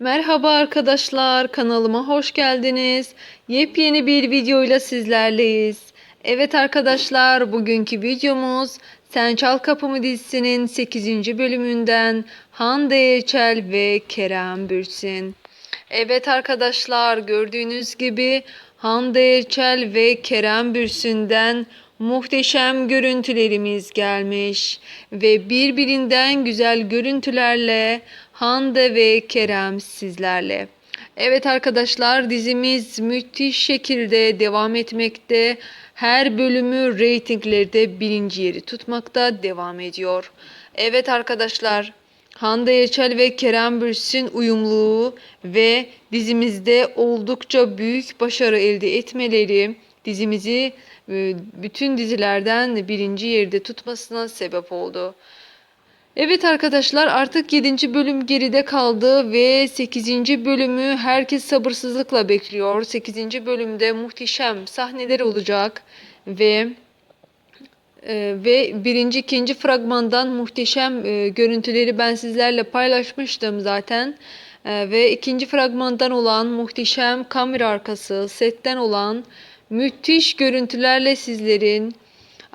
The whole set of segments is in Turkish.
Merhaba arkadaşlar, kanalıma hoş geldiniz. Yepyeni bir videoyla sizlerleyiz. Evet arkadaşlar, bugünkü videomuz Sen Çal Kapımı dizisinin 8. bölümünden Hande Erçel ve Kerem Bürsin. Evet arkadaşlar, gördüğünüz gibi Hande Erçel ve Kerem Bürsin'den muhteşem görüntülerimiz gelmiş ve birbirinden güzel görüntülerle Hande ve Kerem sizlerle. Evet arkadaşlar dizimiz müthiş şekilde devam etmekte. Her bölümü reytinglerde birinci yeri tutmakta devam ediyor. Evet arkadaşlar Hande Erçel ve Kerem Bürsin uyumluluğu ve dizimizde oldukça büyük başarı elde etmeleri dizimizi e, bütün dizilerden birinci yerde tutmasına sebep oldu. Evet arkadaşlar artık 7. bölüm geride kaldı ve 8. bölümü herkes sabırsızlıkla bekliyor. 8. bölümde muhteşem sahneler olacak ve e, ve birinci ikinci fragmandan muhteşem e, görüntüleri ben sizlerle paylaşmıştım zaten. E, ve ikinci fragmandan olan muhteşem kamera arkası setten olan müthiş görüntülerle sizlerin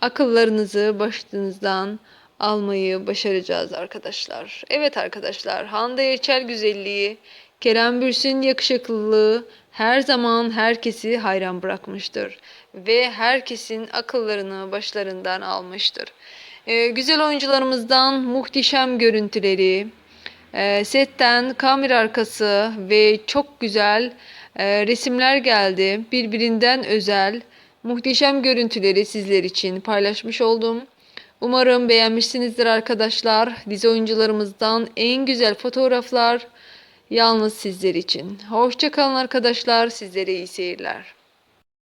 akıllarınızı başınızdan almayı başaracağız arkadaşlar. Evet arkadaşlar Hande Erçel güzelliği, Kerem Bürsin yakışıklılığı her zaman herkesi hayran bırakmıştır. Ve herkesin akıllarını başlarından almıştır. Ee, güzel oyuncularımızdan muhteşem görüntüleri, e, setten kamera arkası ve çok güzel e, resimler geldi. Birbirinden özel, muhteşem görüntüleri sizler için paylaşmış oldum. Umarım beğenmişsinizdir arkadaşlar. Dizi oyuncularımızdan en güzel fotoğraflar yalnız sizler için. Hoşçakalın arkadaşlar. Sizlere iyi seyirler.